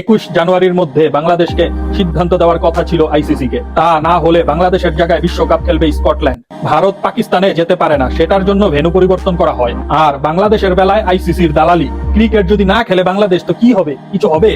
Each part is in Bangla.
একুশ জানুয়ারির মধ্যে বাংলাদেশকে সিদ্ধান্ত দেওয়ার কথা ছিল আইসিসি কে তা না হলে বাংলাদেশের জায়গায় বিশ্বকাপ খেলবে স্কটল্যান্ড। ভারত পাকিস্তানে যেতে পারে না, সেটার জন্য ভেনু পরিবর্তন করা হয়। আর বাংলাদেশের বেলায় আইসিসির দালালি, ক্রিকেট যদি না খেলে বাংলাদেশ, তো কি হবে? কিছু হবে?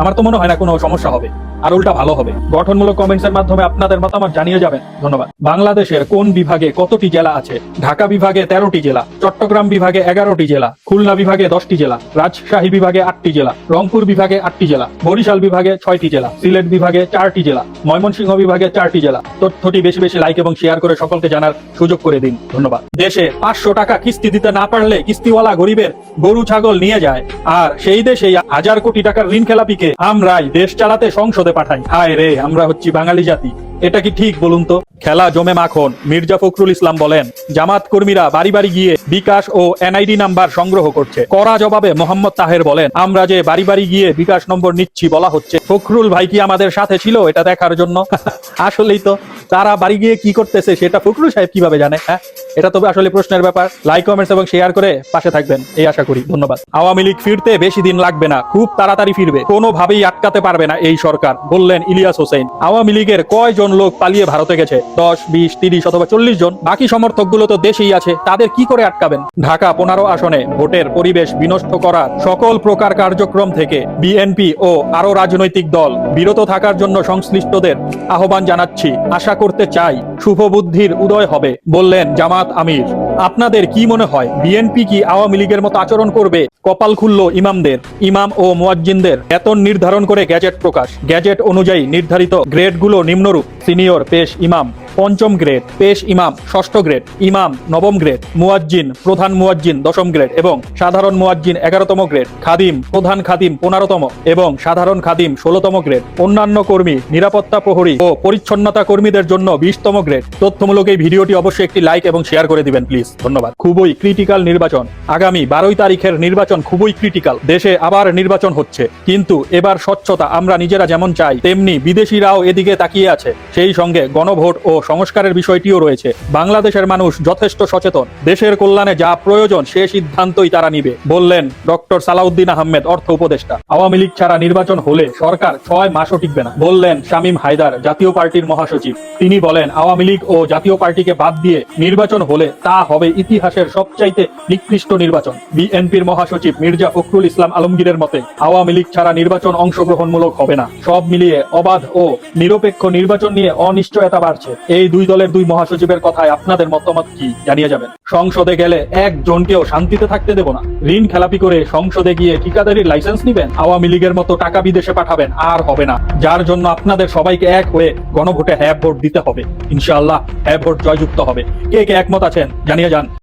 আমার তো মনে হয় না কোনো সমস্যা হবে। আর উল্টা ভালো হবে। গঠনমূলক কমেন্টস এর মাধ্যমে আপনাদের মতামত জানিয়ে যাবেন। ধন্যবাদ। বাংলাদেশের কোন বিভাগে কতটি জেলা আছে? ঢাকা বিভাগে তেরোটি জেলা, চট্টগ্রাম বিভাগে এগারোটি জেলা, খুলনা বিভাগে দশটি জেলা, রাজশাহী বিভাগে আটটি জেলা, রংপুর বিভাগে আটটি জেলা, বরিশাল বিভাগে ছয়টি জেলা, সিলেট বিভাগে চারটি জেলা, ময়মনসিংহ বিভাগে চারটি জেলা। তথ্যটি বেশি বেশি লাইক এবং শেয়ার করে সকলকে জানার সুযোগ করে দিন। ধন্যবাদ। দেশে পাঁচশো টাকা কিস্তি দিতে না পারলে কিস্তিওয়ালা গরিবের গরু, ছাগল নিয়ে যায়। আর সেই দেশে হাজার কোটি টাকার ঋণ খেলাপিকে আমরাই দেশ চালাতে সংসদে পাঠাই। হায় রে আমরা হচ্ছি বাঙালি জাতি। এটা কি ঠিক বলুন তো? খেলা জমে মাখন, মির্জা ফখরুল ইসলাম বলেন, জামাত কর্মীরা বাড়ি বাড়ি গিয়ে বিকাশ ও এনআইডি নাম্বার সংগ্রহ করছে। কড়া জবাবে মোহাম্মদ তাহের বলেন, আমরা যে বাড়ি বাড়ি গিয়ে বিকাশ নম্বর নিচ্ছি বলা হচ্ছে, ফখরুল ভাই কি আমাদের সাথে ছিল এটা দেখার জন্য? আসলেই তো, তারা বাড়ি গিয়ে কি করতেছে সেটা ফখরুল সাহেব কীভাবে জানে হ্যাঁ? এটা তবে আসলে প্রশ্নের ব্যাপার। লাইক, কমেন্টস এবং শেয়ার করে পাশে থাকবেন, এই আশা করি, ধন্যবাদ। আওয়ামী লীগ ফিরতে বেশি দিন লাগবে না, খুব তাড়াতাড়ি ফিরবে, কোনোভাবেই আটকাতে পারবে না এই সরকার, বললেন ইলিয়াস হোসেন। আওয়ামী লীগের কয়জন লোক পালিয়ে ভারতে গেছে? দশ, বিশ, তিরিশ অথবা চল্লিশ জন। বাকি সমর্থকগুলো তো দেশেই আছে। তাদের কি করে আটকাবেন? ঢাকা পনেরো আসনে ভোটের পরিবেশ বিনষ্ট করার সকল প্রকার কার্যক্রম থেকে বিএনপি ও আরও রাজনৈতিক দল বিরত থাকার জন্য সংশ্লিষ্টদের আহ্বান জানাচ্ছি। আশা করতে চাই শুভ বুদ্ধির উদয় হবে, বললেন জামাত আমির। আপনাদের কি মনে হয়, বিএনপি কি আওয়ামী লীগের মতো আচরণ করবে? কপাল খুলল ইমামদের, ইমাম ও মোয়াজ্জিনদের। বেতন নির্ধারণ করে গ্যাজেট প্রকাশ। গ্যাজেট অনুযায়ী নির্ধারিত গ্রেডগুলো নিম্নরূপ। সিনিয়র, পেশ ইমাম। পঞ্চম গ্রেড, পেশ ইমাম, ষষ্ঠ গ্রেড, ইমাম, নবম গ্রেড, মুয়াজ্জিন, প্রধান মুয়াজ্জিন, দশম গ্রেড এবং সাধারণ মুয়াজ্জিন এগারোতম গ্রেড, খাদিম, প্রধান খাদিম পনেরোতম এবং সাধারণ খাদিম ষোলতম গ্রেড। অন্যান্য কর্মী, নিরাপত্তা প্রহরী ও পরিচ্ছন্নতা কর্মীদের জন্য বিশতম গ্রেড। তথ্যমূলক এই ভিডিওটি অবশ্যই একটি লাইক এবং শেয়ার করে দিবেন, প্লিজ। ধন্যবাদ। খুবই ক্রিটিক্যাল নির্বাচন। আগামী বারোই তারিখের নির্বাচন খুবই ক্রিটিক্যাল। দেশে আবার নির্বাচন হচ্ছে। কিন্তু এবার স্বচ্ছতা, আমরা নিজেরা যেমন চাই, তেমনি বিদেশিরাও এদিকে তাকিয়ে আছে। সেই সঙ্গে গণভোট ও সংস্কারের বিষয়টিও রয়েছে। বাংলাদেশের মানুষ যথেষ্ট সচেতন। দেশের কল্যাণে যা প্রয়োজন সে সিদ্ধান্তই তারা নিবে, বললেন ডক্টর সালাউদ্দিন আহমেদ, অর্থ উপদেষ্টা। আওয়ামী লীগ ছাড়া নির্বাচন হলে সরকার ছয় মাসও টিকবে না, বললেন শামীম হায়দার, জাতীয় পার্টির মহাসচিব। তিনি বলেন, আওয়ামী লীগ ও জাতীয় পার্টিকে বাদ দিয়ে নির্বাচন হলে তা হবে ইতিহাসের সবচাইতে নিকৃষ্ট নির্বাচন। বিএনপির মহাসচিব মির্জা ফখরুল ইসলাম আলমগীরের মতে, আওয়ামী লীগ ছাড়া নির্বাচন অংশগ্রহণমূলক হবে না। সব মিলিয়ে অবাধ ও নিরপেক্ষ নির্বাচন নিয়ে অনিশ্চয়তা বাড়ছে। এই দুই দলের দুই মহাসচিবের কথায় আপনাদের মতামত কি জানিয়ে যাবেন? সংসদে গেলে একজনকেও শান্তিতে থাকতে দেব না। ঋণ খেলাপি করে সংসদে গিয়ে ঠিকাদারির লাইসেন্স নিবেন? আওয়ামী লীগের মতো টাকা বিদেশে পাঠাবেন আর হবে না। যার জন্য আপনাদের সবাইকে এক হয়ে গণভোটে হ্যাঁ ভোট দিতে হবে। ইনশাআল্লাহ হ্যাঁ ভোট জয়যুক্ত হবে। কে কে একমত আছেন জানিয়ে যান।